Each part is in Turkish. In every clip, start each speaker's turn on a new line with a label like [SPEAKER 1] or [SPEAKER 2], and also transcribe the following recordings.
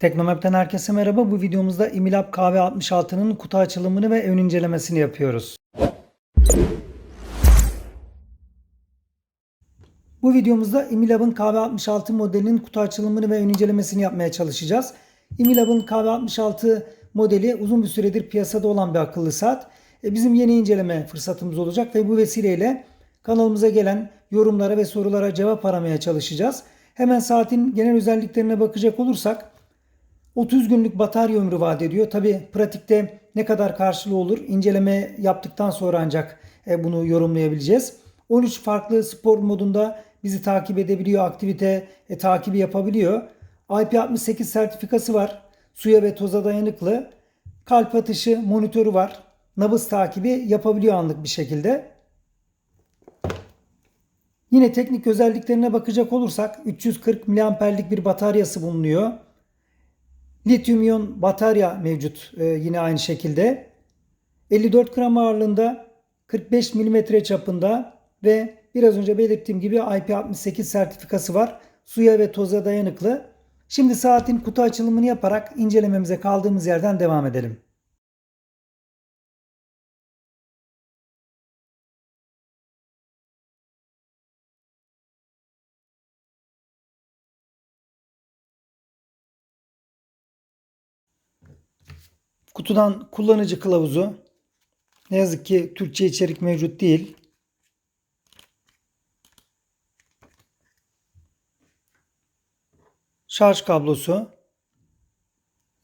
[SPEAKER 1] Teknomap'ten herkese merhaba. Bu videomuzda Imilab KV66'nın kutu açılımını ve ön incelemesini yapıyoruz. Bu videomuzda Imilab'ın KV66 modelinin kutu açılımını ve ön incelemesini yapmaya çalışacağız. Imilab'ın KV66 modeli uzun bir süredir piyasada olan bir akıllı saat. E, Bizim yeni inceleme fırsatımız olacak ve bu vesileyle kanalımıza gelen yorumlara ve sorulara cevap aramaya çalışacağız. Hemen saatin genel özelliklerine bakacak olursak 30 günlük batarya ömrü vaat ediyor. Tabi pratikte ne kadar karşılığı olur inceleme yaptıktan sonra ancak e, bunu yorumlayabileceğiz. 13 farklı spor modunda bizi takip edebiliyor, aktivite e, takibi yapabiliyor. IP68 sertifikası var. Suya ve toza dayanıklı. Kalp atışı monitörü var. Nabız takibi yapabiliyor anlık bir şekilde. Yine teknik özelliklerine bakacak olursak 340 mAh'lik bir bataryası bulunuyor. Lityum iyon batarya mevcut e, yine aynı şekilde. 54 gram ağırlığında 45 mm çapında ve biraz önce belirttiğim gibi IP68 sertifikası var. Suya ve toza dayanıklı. Şimdi saatin kutu açılımını yaparak incelememize kaldığımız yerden devam edelim. Kutudan kullanıcı kılavuzu. Ne yazık ki Türkçe içerik mevcut değil. Şarj kablosu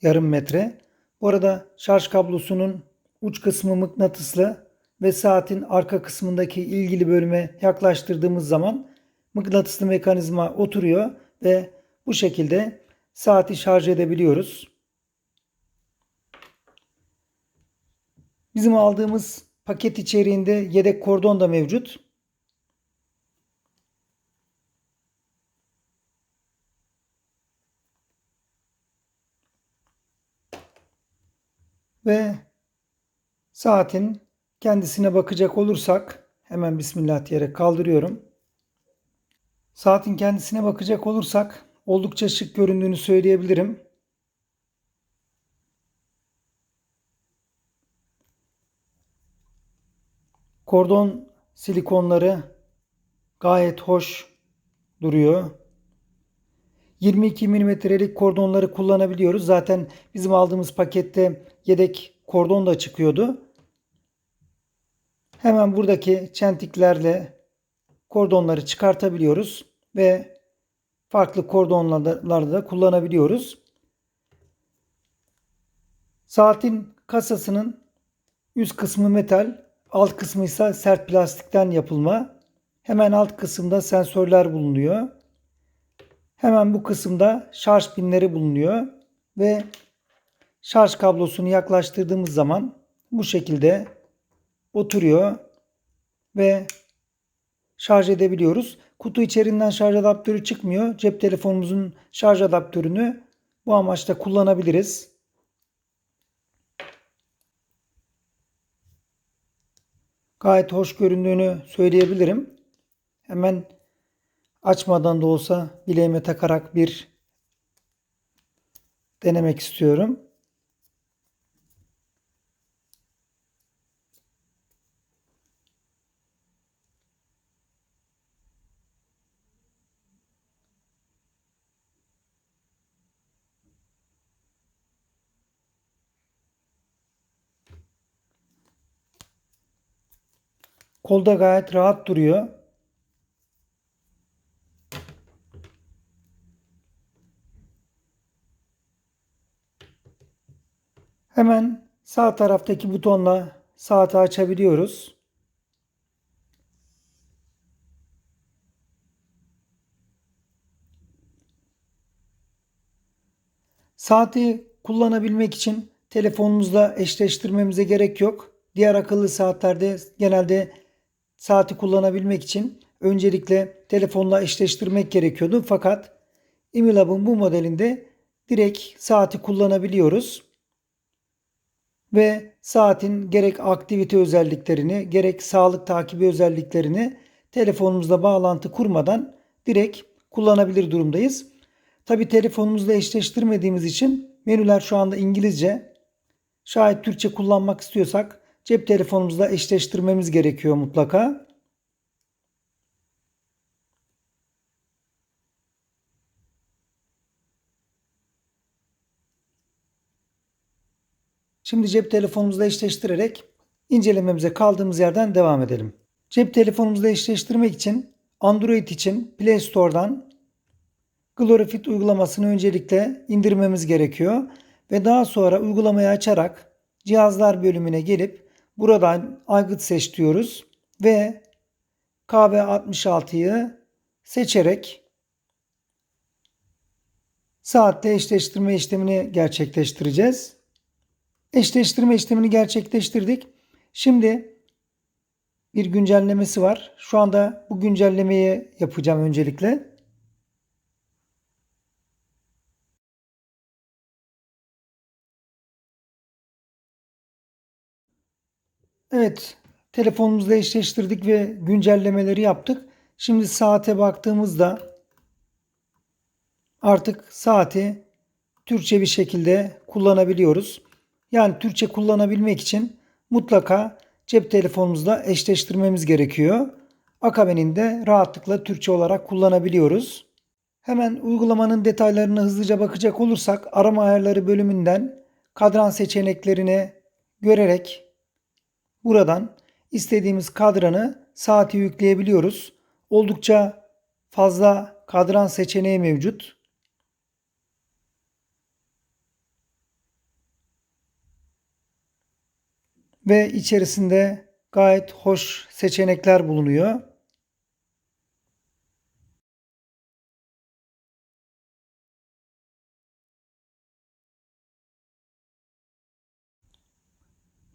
[SPEAKER 1] yarım metre. Bu arada şarj kablosunun uç kısmı mıknatıslı ve saatin arka kısmındaki ilgili bölüme yaklaştırdığımız zaman mıknatıslı mekanizma oturuyor ve bu şekilde saati şarj edebiliyoruz. Bizim aldığımız paket içeriğinde yedek kordon da mevcut. Ve saatin kendisine bakacak olursak hemen Bismillah diyerek kaldırıyorum. Saatin kendisine bakacak olursak oldukça şık göründüğünü söyleyebilirim. Kordon silikonları gayet hoş duruyor. 22 milimetrelik kordonları kullanabiliyoruz. Zaten bizim aldığımız pakette yedek kordon da çıkıyordu. Hemen buradaki çentiklerle kordonları çıkartabiliyoruz ve farklı kordonlarda da kullanabiliyoruz. Saatin kasasının üst kısmı metal, alt kısmı ise sert plastikten yapılma. Hemen alt kısımda sensörler bulunuyor. Hemen bu kısımda şarj pinleri bulunuyor ve şarj kablosunu yaklaştırdığımız zaman bu şekilde oturuyor ve şarj edebiliyoruz. Kutu içerisinden şarj adaptörü çıkmıyor. Cep telefonumuzun şarj adaptörünü bu amaçla kullanabiliriz. Gayet hoş göründüğünü söyleyebilirim. Hemen açmadan da olsa bileğime takarak bir denemek istiyorum. Kolda gayet rahat duruyor. Hemen sağ taraftaki butonla saati açabiliyoruz. Saati kullanabilmek için telefonumuzla eşleştirmemize gerek yok. Diğer akıllı saatlerde genelde saati kullanabilmek için öncelikle telefonla eşleştirmek gerekiyordu. Fakat Imilab'ın bu modelinde direkt saati kullanabiliyoruz. Ve saatin gerek aktivite özelliklerini gerek sağlık takibi özelliklerini telefonumuzla bağlantı kurmadan direkt kullanabilir durumdayız. Tabi telefonumuzla eşleştirmediğimiz için menüler şu anda İngilizce. Şayet Türkçe kullanmak istiyorsak cep telefonumuzla eşleştirmemiz gerekiyor mutlaka. Şimdi cep telefonumuzla eşleştirerek incelememize kaldığımız yerden devam edelim. Cep telefonumuzla eşleştirmek için Android için Play Store'dan Glorifit uygulamasını öncelikle indirmemiz gerekiyor ve daha sonra uygulamayı açarak cihazlar bölümüne gelip buradan aygıt seç diyoruz ve KB66'yı seçerek saatte eşleştirme işlemini gerçekleştireceğiz. Eşleştirme işlemini gerçekleştirdik. Şimdi bir güncellemesi var. Şu anda bu güncellemeyi yapacağım öncelikle. Evet, telefonumuzla eşleştirdik ve güncellemeleri yaptık. Şimdi saate baktığımızda artık saati Türkçe bir şekilde kullanabiliyoruz. Yani Türkçe kullanabilmek için mutlaka cep telefonumuzla eşleştirmemiz gerekiyor. Akabininde rahatlıkla Türkçe olarak kullanabiliyoruz. Hemen uygulamanın detaylarına hızlıca bakacak olursak arama ayarları bölümünden kadran seçeneklerini görerek buradan istediğimiz kadranı saati yükleyebiliyoruz. Oldukça fazla kadran seçeneği mevcut. Ve içerisinde gayet hoş seçenekler bulunuyor.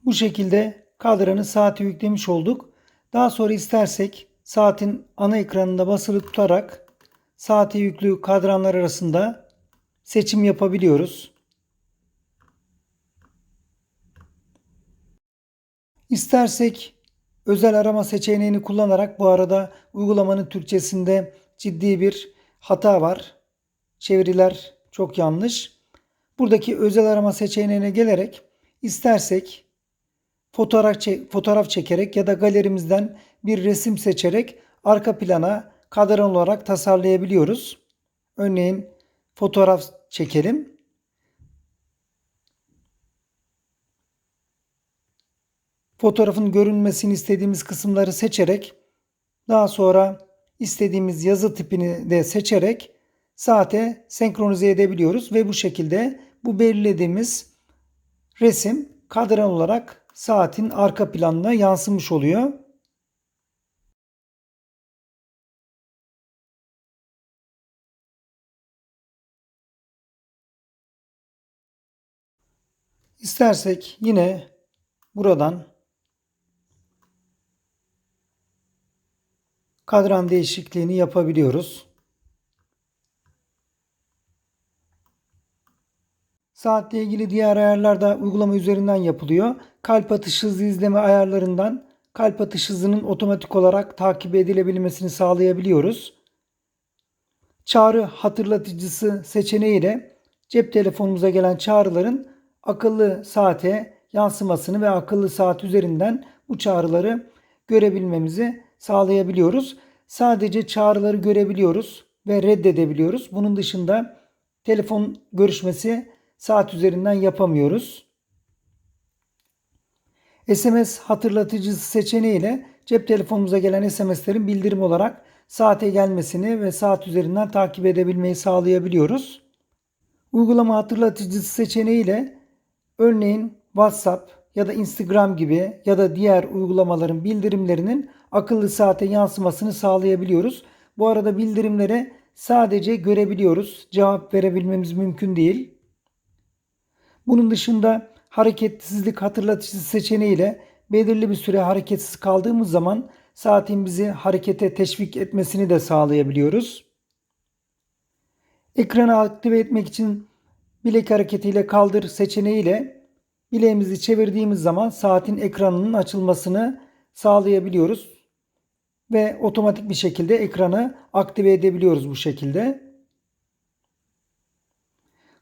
[SPEAKER 1] Bu şekilde kadranı saati yüklemiş olduk. Daha sonra istersek saatin ana ekranında basılı tutarak saati yüklü kadranlar arasında seçim yapabiliyoruz. İstersek özel arama seçeneğini kullanarak bu arada uygulamanın Türkçesinde ciddi bir hata var. Çeviriler çok yanlış. Buradaki özel arama seçeneğine gelerek istersek fotoğraf, çek, fotoğraf çekerek ya da galerimizden bir resim seçerek arka plana kadran olarak tasarlayabiliyoruz. Örneğin fotoğraf çekelim. Fotoğrafın görünmesini istediğimiz kısımları seçerek daha sonra istediğimiz yazı tipini de seçerek saate senkronize edebiliyoruz ve bu şekilde bu belirlediğimiz resim kadran olarak saatin arka planına yansımış oluyor. İstersek yine buradan kadran değişikliğini yapabiliyoruz. Saatle ilgili diğer ayarlar da uygulama üzerinden yapılıyor. Kalp atış hızı izleme ayarlarından kalp atış hızının otomatik olarak takip edilebilmesini sağlayabiliyoruz. Çağrı hatırlatıcısı seçeneğiyle cep telefonumuza gelen çağrıların akıllı saate yansımasını ve akıllı saat üzerinden bu çağrıları görebilmemizi sağlayabiliyoruz. Sadece çağrıları görebiliyoruz ve reddedebiliyoruz. Bunun dışında telefon görüşmesi saat üzerinden yapamıyoruz. SMS hatırlatıcısı seçeneğiyle cep telefonumuza gelen SMS'lerin bildirim olarak saate gelmesini ve saat üzerinden takip edebilmeyi sağlayabiliyoruz. Uygulama hatırlatıcısı seçeneğiyle örneğin WhatsApp ya da Instagram gibi ya da diğer uygulamaların bildirimlerinin akıllı saate yansımasını sağlayabiliyoruz. Bu arada bildirimlere sadece görebiliyoruz. Cevap verebilmemiz mümkün değil. Bunun dışında hareketsizlik hatırlatıcısı seçeneğiyle belirli bir süre hareketsiz kaldığımız zaman saatin bizi harekete teşvik etmesini de sağlayabiliyoruz. Ekranı aktive etmek için bilek hareketiyle kaldır seçeneğiyle bileğimizi çevirdiğimiz zaman saatin ekranının açılmasını sağlayabiliyoruz ve otomatik bir şekilde ekranı aktive edebiliyoruz bu şekilde.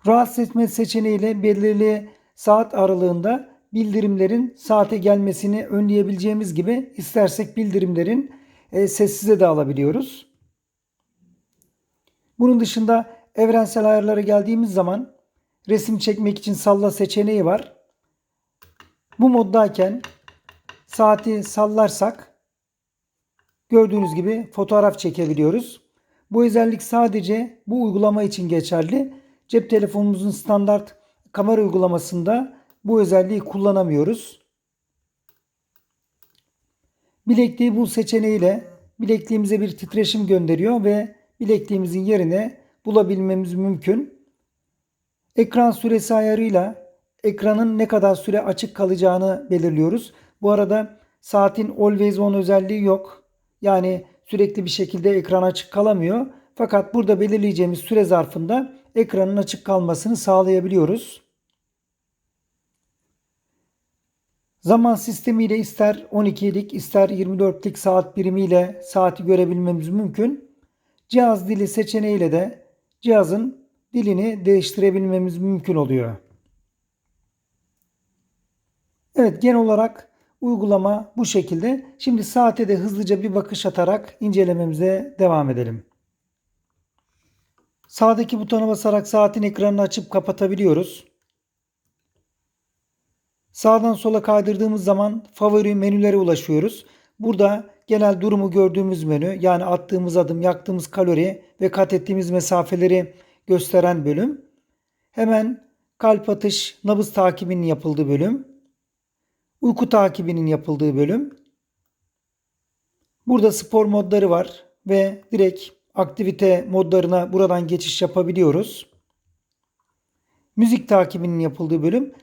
[SPEAKER 1] Rahatsız etme seçeneğiyle belirli saat aralığında bildirimlerin saate gelmesini önleyebileceğimiz gibi istersek bildirimlerin e, sessize de alabiliyoruz. Bunun dışında evrensel ayarlara geldiğimiz zaman resim çekmek için salla seçeneği var. Bu moddayken saati sallarsak gördüğünüz gibi fotoğraf çekebiliyoruz. Bu özellik sadece bu uygulama için geçerli. Cep telefonumuzun standart kamera uygulamasında bu özelliği kullanamıyoruz. Bilekliği bul seçeneğiyle bilekliğimize bir titreşim gönderiyor ve bilekliğimizin yerine bulabilmemiz mümkün. Ekran süresi ayarıyla ekranın ne kadar süre açık kalacağını belirliyoruz. Bu arada saatin always on özelliği yok. Yani sürekli bir şekilde ekran açık kalamıyor. Fakat burada belirleyeceğimiz süre zarfında ekranın açık kalmasını sağlayabiliyoruz. Zaman sistemiyle ister 12'lik ister 24'lik saat birimiyle saati görebilmemiz mümkün. Cihaz dili seçeneğiyle de cihazın dilini değiştirebilmemiz mümkün oluyor. Evet genel olarak uygulama bu şekilde. Şimdi saate de hızlıca bir bakış atarak incelememize devam edelim. Sağdaki butona basarak saatin ekranını açıp kapatabiliyoruz. Sağdan sola kaydırdığımız zaman favori menülere ulaşıyoruz. Burada genel durumu gördüğümüz menü yani attığımız adım, yaktığımız kalori ve kat ettiğimiz mesafeleri gösteren bölüm. Hemen kalp atış, nabız takibinin yapıldığı bölüm. Uyku takibinin yapıldığı bölüm. Burada spor modları var ve direkt aktivite modlarına buradan geçiş yapabiliyoruz. Müzik takibinin yapıldığı bölüm.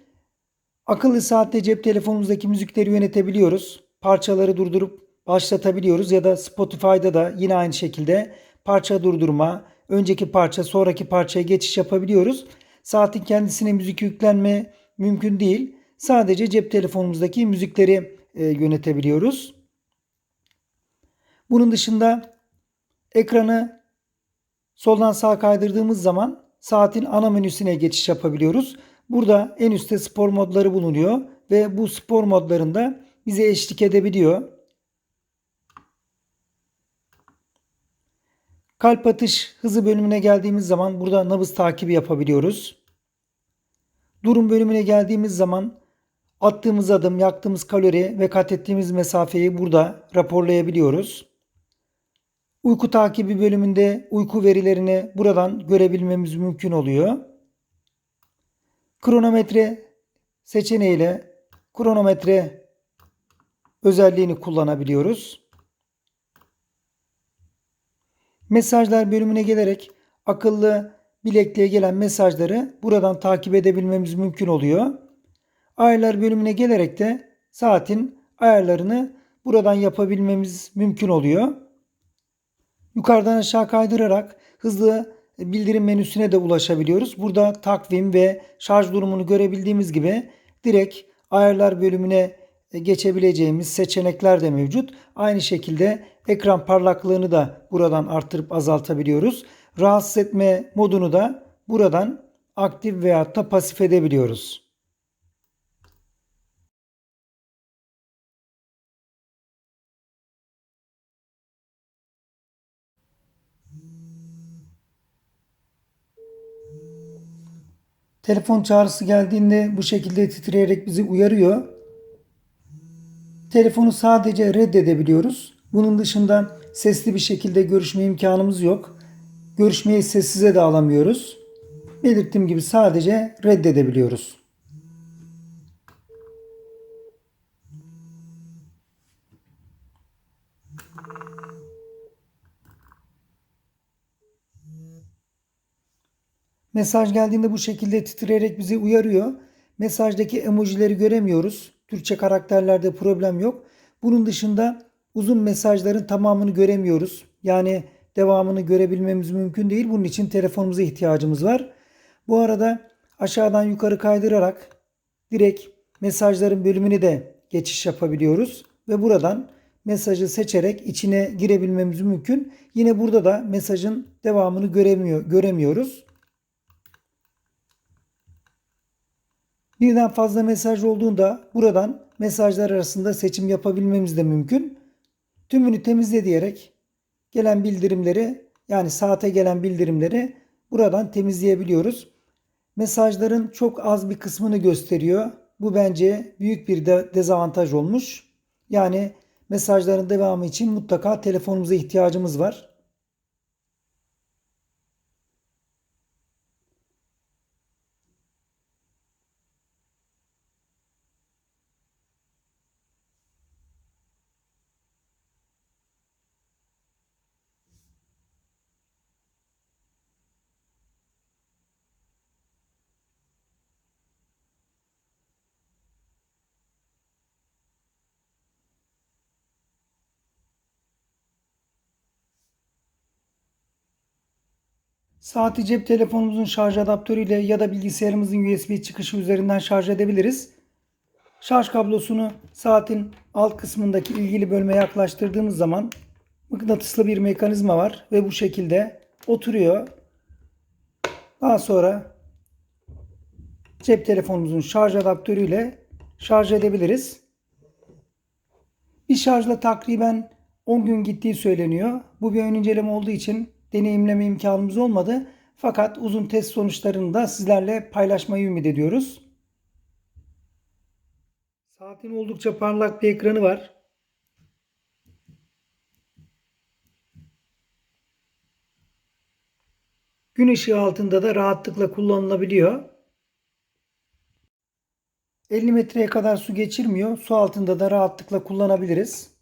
[SPEAKER 1] Akıllı saatte cep telefonumuzdaki müzikleri yönetebiliyoruz. Parçaları durdurup başlatabiliyoruz ya da Spotify'da da yine aynı şekilde parça durdurma, önceki parça, sonraki parçaya geçiş yapabiliyoruz. Saatin kendisine müzik yüklenme mümkün değil. Sadece cep telefonumuzdaki müzikleri e, yönetebiliyoruz. Bunun dışında ekranı soldan sağa kaydırdığımız zaman saatin ana menüsüne geçiş yapabiliyoruz. Burada en üstte spor modları bulunuyor ve bu spor modlarında bize eşlik edebiliyor. Kalp atış hızı bölümüne geldiğimiz zaman burada nabız takibi yapabiliyoruz. Durum bölümüne geldiğimiz zaman attığımız adım, yaktığımız kalori ve kat ettiğimiz mesafeyi burada raporlayabiliyoruz. Uyku takibi bölümünde uyku verilerini buradan görebilmemiz mümkün oluyor. Kronometre seçeneğiyle kronometre özelliğini kullanabiliyoruz. Mesajlar bölümüne gelerek akıllı bilekliğe gelen mesajları buradan takip edebilmemiz mümkün oluyor. Ayarlar bölümüne gelerek de saatin ayarlarını buradan yapabilmemiz mümkün oluyor. Yukarıdan aşağı kaydırarak hızlı bildirim menüsüne de ulaşabiliyoruz. Burada takvim ve şarj durumunu görebildiğimiz gibi direkt ayarlar bölümüne geçebileceğimiz seçenekler de mevcut. Aynı şekilde ekran parlaklığını da buradan artırıp azaltabiliyoruz. Rahatsız etme modunu da buradan aktif veya da pasif edebiliyoruz. Telefon çağrısı geldiğinde bu şekilde titreyerek bizi uyarıyor. Telefonu sadece reddedebiliyoruz. Bunun dışında sesli bir şekilde görüşme imkanımız yok. Görüşmeyi sessize de alamıyoruz. Belirttiğim gibi sadece reddedebiliyoruz. Mesaj geldiğinde bu şekilde titreyerek bizi uyarıyor. Mesajdaki emojileri göremiyoruz. Türkçe karakterlerde problem yok. Bunun dışında uzun mesajların tamamını göremiyoruz. Yani devamını görebilmemiz mümkün değil. Bunun için telefonumuza ihtiyacımız var. Bu arada aşağıdan yukarı kaydırarak direkt mesajların bölümünü de geçiş yapabiliyoruz. Ve buradan mesajı seçerek içine girebilmemiz mümkün. Yine burada da mesajın devamını göremiyor, göremiyoruz. Birden fazla mesaj olduğunda buradan mesajlar arasında seçim yapabilmemiz de mümkün. Tümünü temizle diyerek gelen bildirimleri yani saate gelen bildirimleri buradan temizleyebiliyoruz. Mesajların çok az bir kısmını gösteriyor. Bu bence büyük bir de dezavantaj olmuş. Yani mesajların devamı için mutlaka telefonumuza ihtiyacımız var. Saati cep telefonumuzun şarj adaptörüyle ya da bilgisayarımızın USB çıkışı üzerinden şarj edebiliriz. Şarj kablosunu saatin alt kısmındaki ilgili bölmeye yaklaştırdığımız zaman mıknatıslı bir mekanizma var ve bu şekilde oturuyor. Daha sonra cep telefonumuzun şarj adaptörüyle şarj edebiliriz. Bir şarjla takriben 10 gün gittiği söyleniyor. Bu bir ön inceleme olduğu için deneyimleme imkanımız olmadı. Fakat uzun test sonuçlarını da sizlerle paylaşmayı ümit ediyoruz. Saatin oldukça parlak bir ekranı var. Gün ışığı altında da rahatlıkla kullanılabiliyor. 50 metreye kadar su geçirmiyor. Su altında da rahatlıkla kullanabiliriz.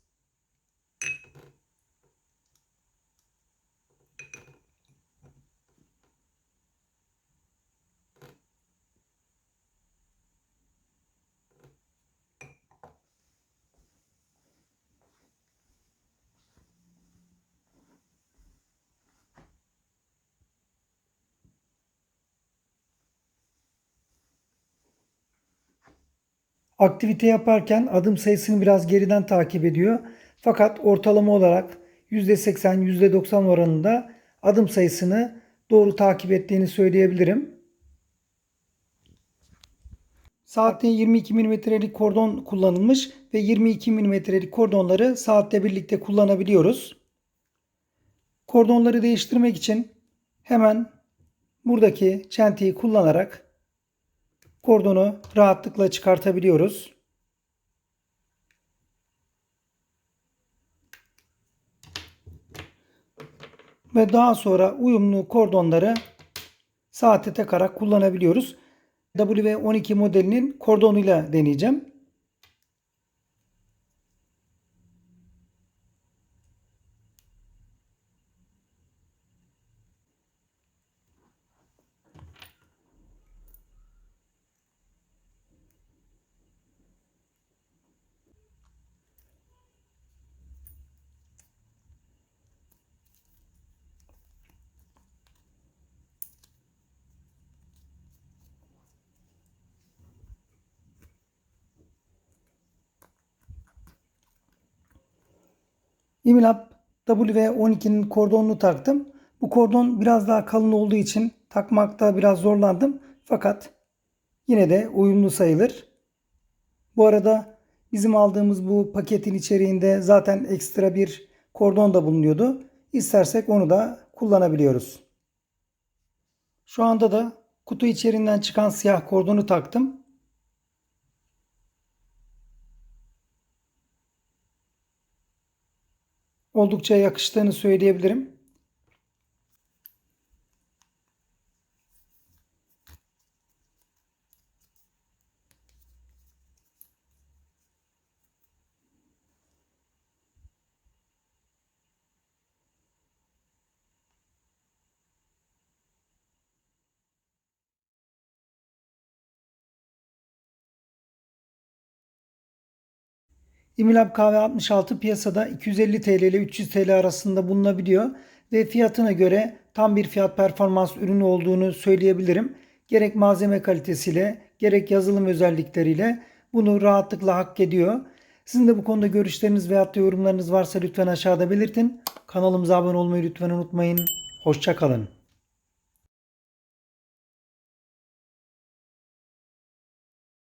[SPEAKER 1] Aktivite yaparken adım sayısını biraz geriden takip ediyor. Fakat ortalama olarak %80, %90 oranında adım sayısını doğru takip ettiğini söyleyebilirim. Saatte 22 mm'lik kordon kullanılmış ve 22 mm'lik kordonları saatle birlikte kullanabiliyoruz. Kordonları değiştirmek için hemen buradaki çentiyi kullanarak kordonu rahatlıkla çıkartabiliyoruz. Ve daha sonra uyumlu kordonları saate takarak kullanabiliyoruz. W12 modelinin kordonuyla deneyeceğim. Imilab W12'nin kordonunu taktım. Bu kordon biraz daha kalın olduğu için takmakta biraz zorlandım. Fakat yine de uyumlu sayılır. Bu arada bizim aldığımız bu paketin içeriğinde zaten ekstra bir kordon da bulunuyordu. İstersek onu da kullanabiliyoruz. Şu anda da kutu içerisinden çıkan siyah kordonu taktım. Oldukça yakıştığını söyleyebilirim. Imilab KV66 piyasada 250 TL ile 300 TL arasında bulunabiliyor ve fiyatına göre tam bir fiyat performans ürünü olduğunu söyleyebilirim. Gerek malzeme kalitesiyle gerek yazılım özellikleriyle bunu rahatlıkla hak ediyor. Sizin de bu konuda görüşleriniz veyahut da yorumlarınız varsa lütfen aşağıda belirtin. Kanalımıza abone olmayı lütfen unutmayın. Hoşçakalın.